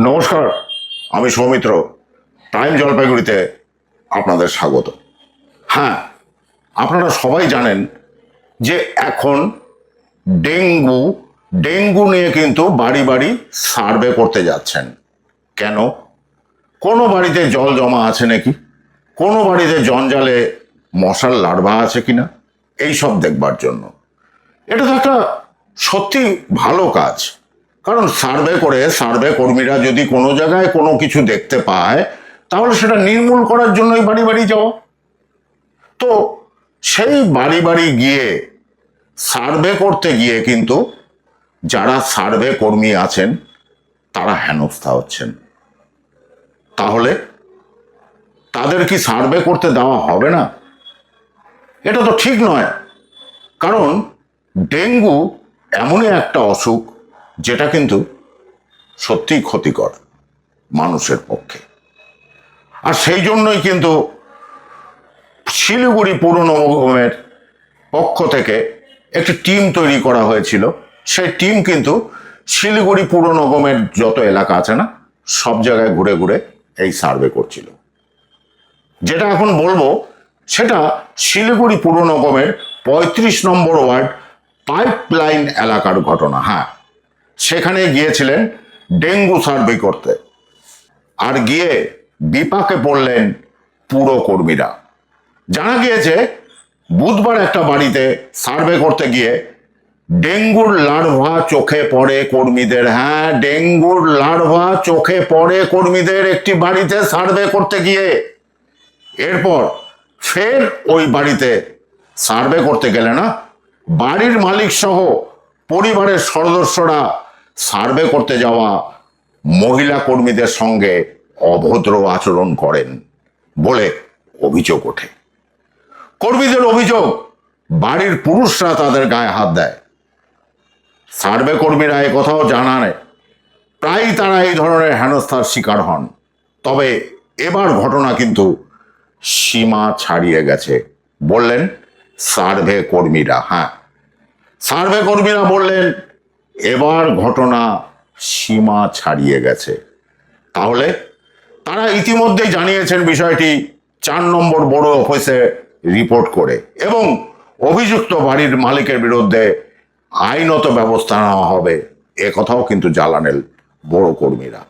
নমস্কার, আমি সৌমিত্র। টাইম জলপাইগুড়িতে আপনাদের স্বাগত। হ্যাঁ আপনারা সবাই জানেন যে এখন ডেঙ্গু ডেঙ্গু নিয়ে কিন্তু বাড়ি বাড়ি সার্ভে করতে যাচ্ছেন। কেন? কোনো বাড়িতে জল জমা আছে নাকি? কোনো বাড়িতে জঞ্জালে মশার লার্ভা আছে কিনা? এই সব দেখবার জন্য। এটা তো একটা সত্যি ভালো কাজ। কারণ সার্ভে করে সার্ভে কর্মীরা যদি কোনো জায়গায় কোনো কিছু দেখতে পায়, তাহলে সেটা নির্মূল করার জন্যই বাড়ি বাড়ি যাওয়া। তো সেই বাড়ি বাড়ি গিয়ে সার্ভে করতে গিয়ে কিন্তু যারা সার্ভে কর্মী আছেন, তারা হেনস্থা হচ্ছেন। তাহলে তাদের কি সার্ভে করতে দেওয়া হবে না? এটা তো ঠিক নয়। কারণ ডেঙ্গু এমনই একটা অসুখ যেটা কিন্তু সত্যিই ক্ষতিকর মানুষের পক্ষে। আর সেই জন্যই কিন্তু শিলিগুড়ি পৌর পক্ষ থেকে একটি টিম তৈরি করা হয়েছিল। সেই টিম কিন্তু শিলিগুড়ি পুর যত এলাকা আছে না, সব জায়গায় ঘুরে ঘুরে এই সার্ভে করছিল। যেটা এখন বলব, সেটা শিলিগুড়ি পুর নগমের পঁয়ত্রিশ নম্বর ওয়ার্ড পাইপলাইন এলাকার ঘটনা। হ্যাঁ সেখানে গিয়েছিলেন ডেঙ্গু সার্ভে করতে। আর গিয়ে বিপাকে পড়লেন পুরো কর্মীরা। জানা গিয়েছে, বুধবার একটা বাড়িতে সার্ভে করতে গিয়ে ডেঙ্গুর লার্ভা চোখে পড়ে কর্মীদের। হ্যাঁ ডেঙ্গুর লার্ভা চোখে পড়ে কর্মীদের একটি বাড়িতে সার্ভে করতে গিয়ে। এরপর ফের ওই বাড়িতে সার্ভে করতে গেলে না, বাড়ির মালিক সহ পরিবারের সদস্যরা সার্ভে করতে যাওয়া মহিলা কর্মীদের সঙ্গে অভদ্র আচরণ করেন বলে অভিযোগ ওঠে। কর্মীদের অভিযোগ, বাড়ির পুরুষরা তাদের গায়ে হাত দেয়। সার্ভে কর্মীরা কথাও জানান, প্রায়ই তারা এই ধরনের হেনস্থার শিকার হন। তবে এবার ঘটনা কিন্তু সীমা ছাড়িয়ে গেছে বললেন সার্ভে কর্মীরা। হ্যাঁ সার্ভে কর্মীরা বললেন এবার ঘটনা সীমা ছাড়িয়ে গেছে। তাহলে তারা ইতিমধ্যেই জানিয়েছেন বিষয়টি চার নম্বর বড় অফিসে রিপোর্ট করে এবং অভিযুক্ত বাড়ির মালিকের বিরুদ্ধে আইনত ব্যবস্থা নেওয়া হবে। এ কথাও কিন্তু জ্বালানেল বড় কর্মীরা।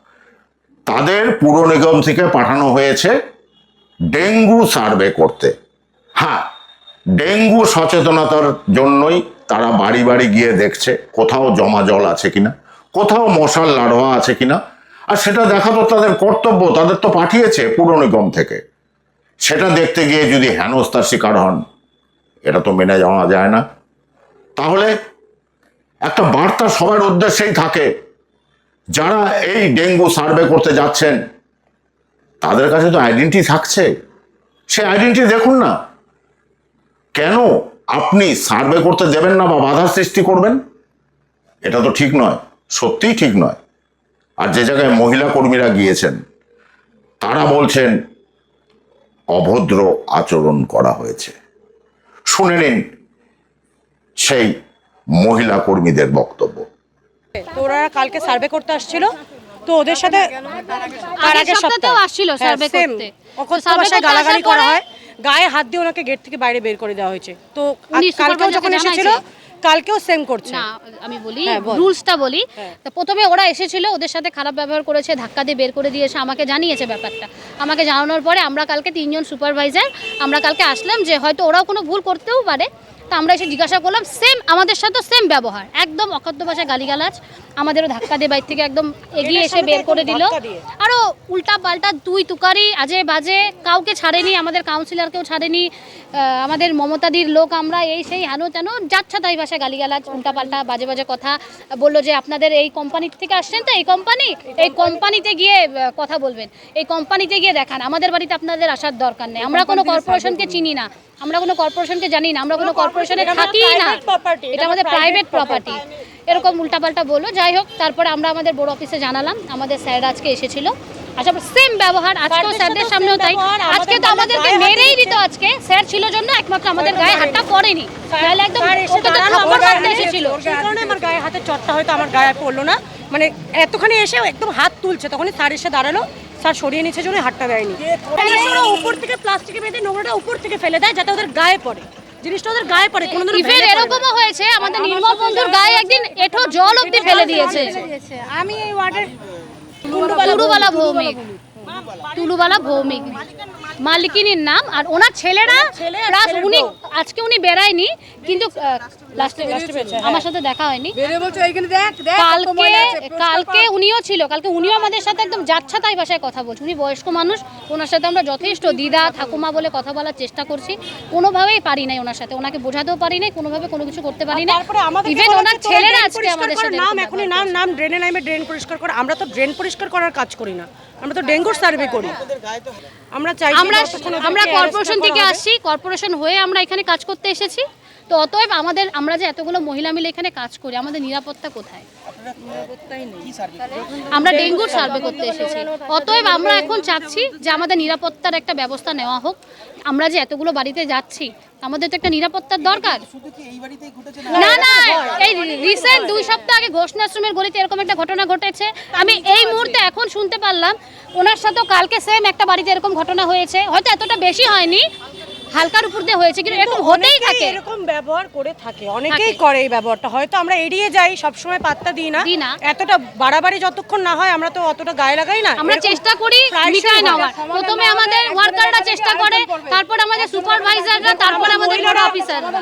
তাদের পুর নিগম থেকে পাঠানো হয়েছে ডেঙ্গু সার্ভে করতে। হ্যাঁ ডেঙ্গু সচেতনতার জন্যই তারা বাড়ি বাড়ি গিয়ে দেখছে কোথাও জমা জল আছে কিনা, কোথাও মশার লার্ভা আছে কিনা। আর সেটা দেখা তো তাদের কর্তব্য, তাদের তো পাঠিয়েছে পুর নিগম থেকে। সেটা দেখতে গিয়ে যদি হেনস্থার শিকার হন, এটা তো মেনে যাওয়া যায় না। তাহলে একটা বার্তা সবার উদ্দেশ্যেই থাকে, যারা এই ডেঙ্গু সার্ভে করতে যাচ্ছেন, তাদের কাছে তো আইডেন্টি থাকছে। সে আইডেন্টি দেখুন না। কেন আপনি সার্ভে করতে দেবেন না বা বাধার সৃষ্টি করবেন এটা তো ঠিক নয় সত্যিই ঠিক নয়। আর যে জায়গায় মহিলা কর্মীরা গিয়েছেন তারা বলছেন অভদ্র আচরণ করা হয়েছে। শুনে নিন সেই মহিলা কর্মীদের বক্তব্য। ওরা কালকে সার্ভে করতে আসছিল তো ওদের সাথে তার আগের সপ্তাহেও আসছিল survey করতে। ওখন তো survey বাসায় করতে গালাগালি করা হয়। গায়ে হাত দিয়ে ওনাকে গেট থেকে বাইরে বের করে দেওয়া হয়েছে। তো কালকেও যখন এসেছিল কালকেও সেম করছে। না আমি বলি হ্যাঁ। রুলসটা বলি। হ্যাঁ। তো প্রথমে ওরা এসেছিল ওদের সাথে খারাপ ব্যবহার করেছে ধাক্কা দিয়ে বের করে দিয়েছে আমাকে জানিয়েছে ব্যাপারটা। আমাকে জানানোর পরে আমরা কালকে তিনজন সুপারভাইজার আমরা কালকে আসলাম যে হয়তো ওরাও কোনো ভুল করতেও পারে। তো আমরা এসে জিজ্ঞাসা করলাম সেম আমাদের সাথে সেম ব্যবহার। একদম অখাদ্য ভাষায় গালিগালাজ। আমাদেরও ধাক্কা দিয়ে বাইর থেকে একদম এগিয়ে এসে বের করে দিল। আরও উল্টা পাল্টা তুই তুকারি আজে বাজে কাউকে ছাড়েনি আমাদের কাউন্সিলরকেও ছাড়েনি আমাদের মমতাদির লোক আমরা এই সেই হেন তেন যাচ্ছা তাই ভাষায় গালিগালাজ উল্টা পাল্টা বাজে বাজে কথা। বলল যে আপনাদের এই কোম্পানি থেকে আসছেন তো এই কোম্পানি এই কোম্পানিতে গিয়ে কথা বলবেন। এই কোম্পানিতে গিয়ে দেখান। আমাদের বাড়িতে আপনাদের আসার দরকার নেই। আমরা কোনো কর্পোরেশনকে চিনি না। আমরা কোনো কর্পোরেশনকে জানি না আমরা কোনো কর্পোরেশনে থাকি না। এটা এটা আমাদের প্রাইভেট প্রপার্টি এরকম উল্টাপাল্টা বলল। যাই হোক তারপরে আমরা আমাদের বড় অফিসে জানালাম। আমাদের স্যার আজকে এসেছিল। আচ্ছা সেম ব্যবহার। আজকেও স্যারদের সামনেও তাই। আজকে তো আমাদের আমাদেরকে মেরেই দিত আজকে। স্যার ছিল জন্য একমাত্র আমাদের গায়ে হাতটা পড়েনি। তাহলে একদম এসেছিল। আমার গায়ে হাতে চটটা হয়তো আমার গায়ে পড়ল না। মানে এতখানি এসে একদম হাত তুলছে তখনই স্যার এসে দাঁড়াল। স্যার সরিয়ে নিচ্ছে জন্য হাতটা দেয়নি। ওরা উপর থেকে প্লাস্টিকে বেঁধে নোংরাটা উপর থেকে ফেলে দেয় যাতে ওদের গায়ে পড়ে। জিনিসটা ওদের গায়ে পড়ে কোনো ইভেন এরকমও হয়েছে আমাদের নির্মল বন্ধুর গায়ে একদিন এঠো জল অব্দি ফেলে দিয়েছে। আমি এই ওয়ার্ডের তুলুবালা ভৌমিক। তুলুবালা ভৌমিক। মালিকিনীর নাম। আর ওনার ছেলেরা প্লাস উনি আজকে উনি বেরায়নি কিন্তু লাস্টে আমার সাথে দেখা হয়নি। কালকে কালকে উনিও ছিল কালকে উনিও আমাদের সাথে একদম যাচ্ছাতাই ভাষায় কথা বলছে। উনি বয়স্ক মানুষ ওনার সাথে আমরা যথেষ্ট দিদা ঠাকুমা বলে কথা বলার চেষ্টা করছি। কোনোভাবেই পারি নাই ওনার সাথে। ওনাকে বোঝাতেও পারি নাই কোনোভাবে কোনো কিছু করতে পারি না ইভেন ওনার ছেলেরা আজকে আমাদের সাথে নাম এখনই নাম নাম ড্রেনে নামে ড্রেন পরিষ্কার করা আমরা তো ড্রেন পরিষ্কার করার কাজ করি না। আমরা তো ডেঙ্গুর সার্ভে করি। আমরা চাই আমরা আমরা কর্পোরেশন থেকে আসছি কর্পোরেশন হয়ে আমরা এখানে কাজ করতে এসেছি। তো অতএব আমাদের আমরা যে এতগুলো মহিলা মিলে এখানে কাজ করি আমাদের নিরাপত্তা কোথায়? আমরা ডেঙ্গুর সার্ভে করতে এসেছি। অতএব আমরা এখন চাচ্ছি যে আমাদের নিরাপত্তার একটা ব্যবস্থা নেওয়া হোক। আমরা যে এতগুলো বাড়িতে যাচ্ছি আমাদের তো একটা নিরাপত্তার দরকার। না? না এই রিসেন্ট দুই সপ্তাহ আগে ঘোষণাশ্রমের গলিতে এরকম একটা ঘটনা ঘটেছে। আমি এই মুহূর্তে এখন শুনতে পারলাম ওনার সাথেও কালকে সেম একটা বাড়িতে এরকম ঘটনা হয়েছে। হয়তো এতটা বেশি হয়নি হালকার উপর দিয়ে হয়েছে কিন্তু এরকম হতেই থাকে। এরকম ব্যবহার করে থাকে অনেকেই করে এই ব্যবহারটা হয়তো আমরা এড়িয়ে যাই সবসময় পাত্তা দিই না। এতটা বাড়াবাড়ি যতক্ষণ না হয় আমরা তো অতটা গায়ে লাগাই না। আমরা চেষ্টা করি মিটায় নেওয়ার। প্রথমে আমাদের ওয়ার্কাররা চেষ্টা করে তারপর আমাদের সুপারভাইজাররা তারপর আমাদের অফিসাররা